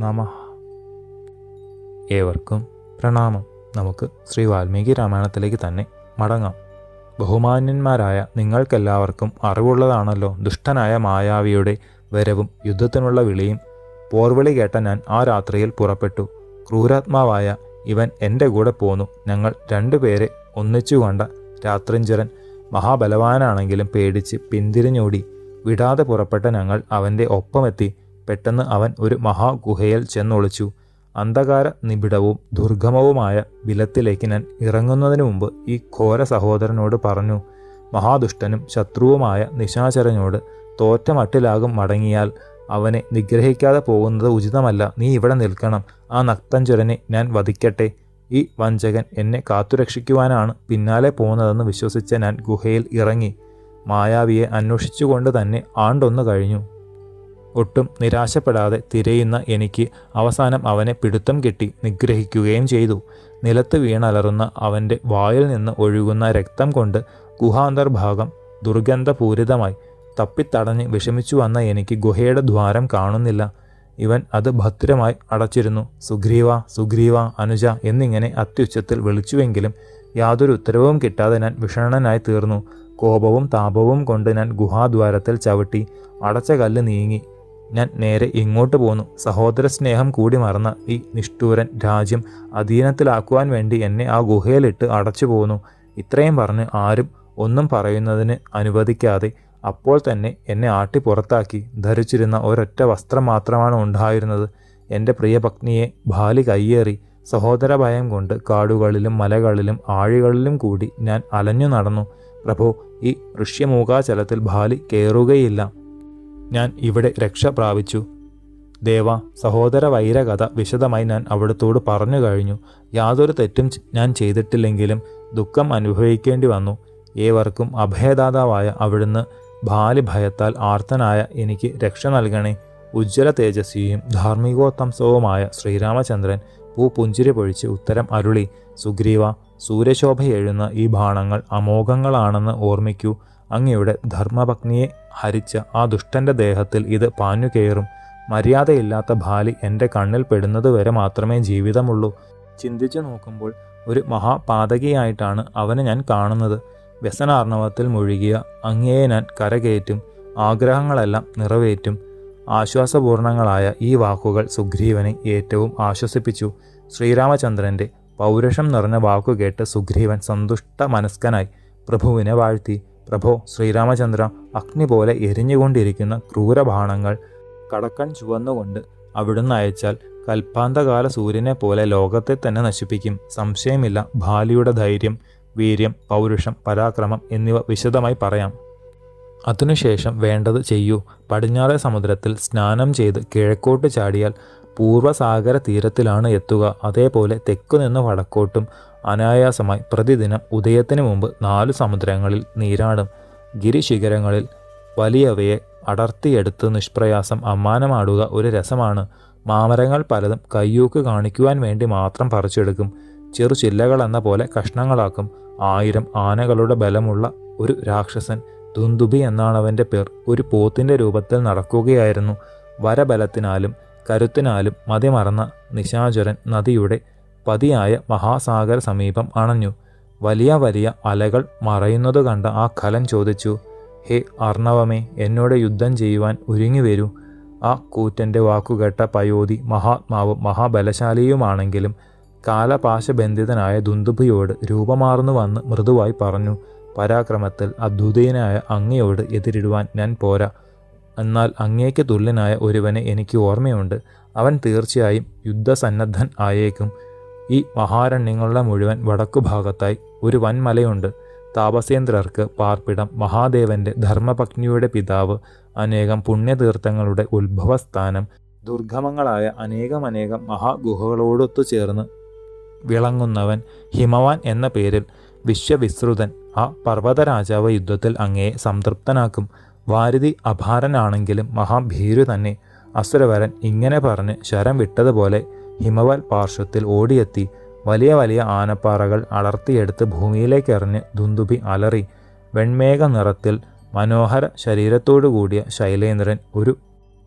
നമ. ഏവർക്കും പ്രണാമം. നമുക്ക് ശ്രീ വാൽമീകി രാമായണത്തിലേക്ക് തന്നെ മടങ്ങാം. ബഹുമാന്യന്മാരായ നിങ്ങൾക്കെല്ലാവർക്കും അറിവുള്ളതാണല്ലോ ദുഷ്ടനായ മായാവിയുടെ വരവും യുദ്ധത്തിനുള്ള വിളിയും. പോർവിളി കേട്ട ഞാൻ ആ രാത്രിയിൽ പുറപ്പെട്ടു. ക്രൂരാത്മാവായ ഇവൻ എന്റെ കൂടെ പോന്നു. ഞങ്ങൾ രണ്ടുപേരെ ഒന്നിച്ചു കണ്ട രാത്രിഞ്ചരൻ മഹാബലവാനാണെങ്കിലും പേടിച്ച് പിന്തിരിഞ്ഞോടി. വിടാതെ പുറപ്പെട്ട ഞങ്ങൾ അവന്റെ ഒപ്പമെത്തി പെട്ടെന്ന് അവൻ ഒരു മഹാഗുഹയിൽ ചെന്നൊളിച്ചു. അന്ധകാര നിബിഡവും ദുർഗമവുമായ ബിലത്തിലേക്ക് ഞാൻ ഇറങ്ങുന്നതിന് മുമ്പ് ഈ ഘോര സഹോദരനോട് പറഞ്ഞു മഹാദുഷ്ടനും ശത്രുവുമായ നിശാചരനോട് തോറ്റ മട്ടിലാകും മടങ്ങിയാൽ അവനെ നിഗ്രഹിക്കാതെ പോകുന്നത് ഉചിതമല്ല. നീ ഇവിടെ നിൽക്കണം. ആ നക്തഞ്ചുരനെ ഞാൻ വധിക്കട്ടെ. ഈ വഞ്ചകൻ എന്നെ കാത്തുരക്ഷിക്കുവാനാണ് പിന്നാലെ പോകുന്നതെന്ന് വിശ്വസിച്ച ഞാൻ ഗുഹയിൽ ഇറങ്ങി. മായാവിയെ അന്വേഷിച്ചുകൊണ്ട് തന്നെ ആണ്ടൊന്നു കഴിഞ്ഞു. ഒട്ടും നിരാശപ്പെടാതെ തിരയുന്ന എനിക്ക് അവസാനം അവനെ പിടുത്തം കെട്ടി നിഗ്രഹിക്കുകയും ചെയ്തു. നിലത്ത് വീണലറുന്ന അവന്റെ വായിൽ നിന്ന് ഒഴുകുന്ന രക്തം കൊണ്ട് ഗുഹാന്തർഭാഗം ദുർഗന്ധപൂരിതമായി തപ്പിത്തടഞ്ഞ് വിഷമിച്ചു വന്ന എനിക്ക് ഗുഹയുടെ ദ്വാരം കാണുന്നില്ല. ഇവൻ അത് ഭദ്രമായി അടച്ചിരുന്നു. സുഗ്രീവ സുഗ്രീവ അനുജ എന്നിങ്ങനെ അത്യുച്ചത്തിൽ വിളിച്ചുവെങ്കിലും യാതൊരു ഉത്തരവും കിട്ടാതെ ഞാൻ വിഷണ്ണനായി തീർന്നു. കോപവും താപവും കൊണ്ട് ഞാൻ ഗുഹാദ്വാരത്തിൽ ചവിട്ടി അടച്ച കല്ല് നീങ്ങി. ഞാൻ നേരെ ഇങ്ങോട്ട് പോന്നു. സഹോദര സ്നേഹം കൂടി മറന്ന ഈ നിഷ്ഠൂരൻ രാജ്യം അധീനത്തിലാക്കുവാൻ വേണ്ടി എന്നെ ആ ഗുഹയിലിട്ട് അടച്ചു പോന്നു. ഇത്രയും പറഞ്ഞ് ആരും ഒന്നും പറയുന്നതിന് അനുവദിക്കാതെ അപ്പോൾ തന്നെ എന്നെ ആട്ടി പുറത്താക്കി. ധരിച്ചിരുന്ന ഒരൊറ്റ വസ്ത്രം മാത്രമാണ് ഉണ്ടായിരുന്നത്. എന്റെ പ്രിയ പത്നിയെ ബാലി കയ്യേറി. സഹോദര ഭയം കൊണ്ട് കാടുകളിലും മലകളിലും ആഴികളിലും കൂടി ഞാൻ അലഞ്ഞു നടന്നു. പ്രഭു ഈ ഋഷ്യമൂകാചലത്തിൽ ബാലി കയറുകയില്ല ഞാൻ ഇവിടെ രക്ഷ പ്രാപിച്ചു. ദേവ സഹോദര വൈരകഥ വിശദമായി ഞാൻ അവിടത്തോട് പറഞ്ഞു കഴിഞ്ഞു. യാതൊരു തെറ്റും ഞാൻ ചെയ്തിട്ടില്ലെങ്കിലും ദുഃഖം അനുഭവിക്കേണ്ടി വന്നു. ഏവർക്കും അഭയദാതാവായ അവിടുന്ന് ബാലി ഭയത്താൽ ആർത്തനായ എനിക്ക് രക്ഷ നൽകണേ. ഉജ്ജ്വല തേജസ്വിയും ധാർമ്മികോത്തംസവുമായ ശ്രീരാമചന്ദ്രൻ പൂ പുഞ്ചിരി പൊഴിച്ച് ഉത്തരം അരുളി സുഗ്രീവ സൂര്യശോഭയെഴുന്ന ഈ ബാണങ്ങൾ അമോഘങ്ങളാണെന്ന് ഓർമ്മിക്കൂ. അങ്ങയുടെ ധർമ്മപത്നിയെ ഹരിച്ച ആ ദുഷ്ടന്റെ ദേഹത്തിൽ ഇത് പാഞ്ഞു കയറും മര്യാദയില്ലാത്ത ഭാലി എന്റെ കണ്ണിൽ പെടുന്നതുവരെ മാത്രമേ ജീവിതമുള്ളൂ. ചിന്തിച്ചു നോക്കുമ്പോൾ ഒരു മഹാപാതകിയായിട്ടാണ് അവനെ ഞാൻ കാണുന്നത്. വ്യസനാർണവത്തിൽ മുഴുകിയ അങ്ങയെ ഞാൻ കരകയറ്റും ആഗ്രഹങ്ങളെല്ലാം നിറവേറ്റും. ആശ്വാസപൂർണങ്ങളായ ഈ വാക്കുകൾ സുഗ്രീവനെ ഏറ്റവും ആശ്വസിപ്പിച്ചു. ശ്രീരാമചന്ദ്രന്റെ പൗരുഷം നിറഞ്ഞ വാക്കുകേട്ട് സുഗ്രീവൻ സന്തുഷ്ട മനസ്കനായി പ്രഭുവിനെ വാഴ്ത്തി. പ്രഭോ ശ്രീരാമചന്ദ്ര അഗ്നി പോലെ എരിഞ്ഞുകൊണ്ടിരിക്കുന്ന ക്രൂരബാണങ്ങൾ കടക്കൺ ചുവന്നുകൊണ്ട് അവിടുന്ന് അയച്ചാൽ കൽപ്പാന്തകാല സൂര്യനെ പോലെ ലോകത്തെ തന്നെ നശിപ്പിക്കും. സംശയമില്ല ബാലിയുടെ ധൈര്യം വീര്യം പൗരുഷം പരാക്രമം എന്നിവ വിശദമായി പറയാം. അതിനുശേഷം വേണ്ടത് ചെയ്യൂ. പടിഞ്ഞാറേ സമുദ്രത്തിൽ സ്നാനം ചെയ്ത് കിഴക്കോട്ട് ചാടിയാൽ പൂർവസാഗര തീരത്തിലാണ് എത്തുക. അതേപോലെ തെക്കുനിന്ന് വടക്കോട്ടും അനായാസമായി പ്രതിദിനം ഉദയത്തിന് മുമ്പ് നാല് സമുദ്രങ്ങളിൽ നീരാടും. ഗിരിശിഖരങ്ങളിൽ വലിയവയെ അടർത്തിയെടുത്ത് നിഷ്പ്രയാസം അമ്മാനമാടുക ഒരു രസമാണ്. മാമരങ്ങൾ പലതും കയ്യൂക്ക് കാണിക്കുവാൻ വേണ്ടി മാത്രം പറിച്ചെടുക്കും. ചെറു ചില്ലകൾ എന്ന പോലെ കഷ്ണങ്ങളാക്കും. ആയിരം ആനകളുടെ ബലമുള്ള ഒരു രാക്ഷസൻ. ദുന്ദുബി എന്നാണ് അവന്റെ പേർ. ഒരു പോത്തിന്റെ രൂപത്തിൽ നടക്കുകയായിരുന്നു. വരബലത്തിനാലും കരുത്തിനാലും മതിമറന്ന നിശാചരൻ നദിയുടെ പതിയായ മഹാസാഗര സമീപം അണഞ്ഞു. വലിയ വലിയ അലകൾ മറയുന്നത് കണ്ട ആ കലൻ ചോദിച്ചു ഹേ അർണവമേ എന്നോട് യുദ്ധം ചെയ്യുവാൻ ഒരുങ്ങി വരൂ ആ കൂറ്റന്റെ വാക്കുകേട്ട പയോധി മഹാത്മാവും മഹാബലശാലിയുമാണെങ്കിലും കാലപാശബന്ധിതനായ ദുന്ദുഭിയോട് രൂപമാർന്നു വന്ന് മൃദുവായി പറഞ്ഞു പരാക്രമത്തിൽ അദ്ഭുതീയനായ അങ്ങയോട് എതിരിടുവാൻ ഞാൻ പോരാ. എന്നാൽ അങ്ങേക്ക് തുല്യനായ ഒരുവനെ എനിക്ക് ഓർമ്മയുണ്ട്. അവൻ തീർച്ചയായും യുദ്ധസന്നദ്ധൻ ആയേക്കും. ഈ മഹാരണ്യങ്ങളുടെ മുഴുവൻ വടക്കുഭാഗത്തായി ഒരു വൻമലയുണ്ട്. താപസേന്ദ്രർക്ക് പാർപ്പിടം മഹാദേവന്റെ ധർമ്മപത്നിയുടെ പിതാവ് അനേകം പുണ്യതീർത്ഥങ്ങളുടെ ഉത്ഭവസ്ഥാനം ദുർഗമങ്ങളായ അനേകമനേകം മഹാഗുഹകളോടൊത്തു ചേർന്ന് വിളങ്ങുന്നവൻ ഹിമവാൻ എന്ന പേരിൽ വിശ്വവിസ്തൃതൻ ആ പർവതരാജാവ് യുദ്ധത്തിൽ അങ്ങയെ സംതൃപ്തനാക്കും. വാരുതി അപാരനാണെങ്കിലും മഹാഭീരു തന്നെ അസുരവരൻ ഇങ്ങനെ പറഞ്ഞ് ശരം വിട്ടതുപോലെ ഹിമവൽ പാർശ്വത്തിൽ ഓടിയെത്തി വലിയ വലിയ ആനപ്പാറകൾ അടർത്തിയെടുത്ത് ഭൂമിയിലേക്ക് എറിഞ്ഞ് ദുന്ദുബി അലറി വെൺമേഘ നിറത്തിൽ മനോഹര ശരീരത്തോടു കൂടിയ ശൈലേന്ദ്രൻ ഒരു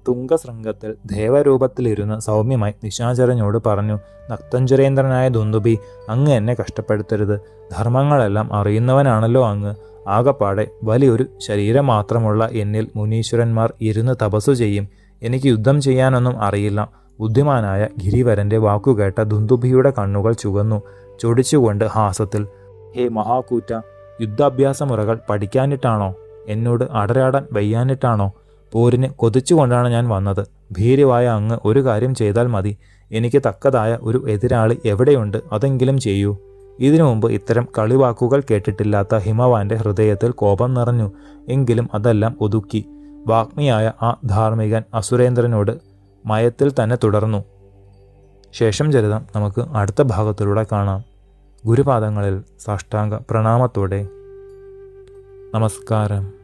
തുംഗശൃംഗത്തിൽ ദേവരൂപത്തിലിരുന്ന് സൗമ്യമായി നിശാചരനോട് പറഞ്ഞു നക്തഞ്ചുരേന്ദ്രനായ ദുന്ദുബി അങ്ങ് എന്നെ കഷ്ടപ്പെടുത്തരുത്. ധർമ്മങ്ങളെല്ലാം അറിയുന്നവനാണല്ലോ അങ്ങ്. ആകപ്പാടെ വലിയൊരു ശരീരം മാത്രമുള്ള എന്നിൽ മുനീശ്വരന്മാർ ഇരുന്ന് തപസ്സു ചെയ്യും. എനിക്ക് യുദ്ധം ചെയ്യാനൊന്നും അറിയില്ല. ബുദ്ധിമാനായ ഗിരിവരന്റെ വാക്കുകേട്ട ദുന്ദുഭിയുടെ കണ്ണുകൾ ചുവന്നു. ചൊടിച്ചുകൊണ്ട് ഹാസത്തിൽ ഹേ മഹാകൂറ്റ യുദ്ധാഭ്യാസമുറകൾ പഠിക്കാനിട്ടാണോ? എന്നോട് അടരാടാൻ വയ്യാനിട്ടാണോ? പോരിന് കൊതിച്ചുകൊണ്ടാണ് ഞാൻ വന്നത്. ഭീരുവായ അങ്ങ് ഒരു കാര്യം ചെയ്താൽ മതി. എനിക്ക് തക്കതായ ഒരു എതിരാളി എവിടെയുണ്ട് അതെങ്കിലും ചെയ്യൂ. ഇതിനു മുമ്പ് ഇത്തരം കളിവാക്കുകൾ കേട്ടിട്ടില്ലാത്ത ഹിമവാന്റെ ഹൃദയത്തിൽ കോപം നിറഞ്ഞു. എങ്കിലും അതെല്ലാം ഒതുക്കി. വാഗ്മിയായ ആ ധാർമ്മികൻ അസുരേന്ദ്രനോട് മയത്തിൽ തന്നെ തുടർന്നു. ശേഷം ചരിതം നമുക്ക് അടുത്ത ഭാഗത്തിലൂടെ കാണാം. ഗുരുപാദങ്ങളിൽ സാഷ്ടാംഗ പ്രണാമത്തോടെ. നമസ്കാരം.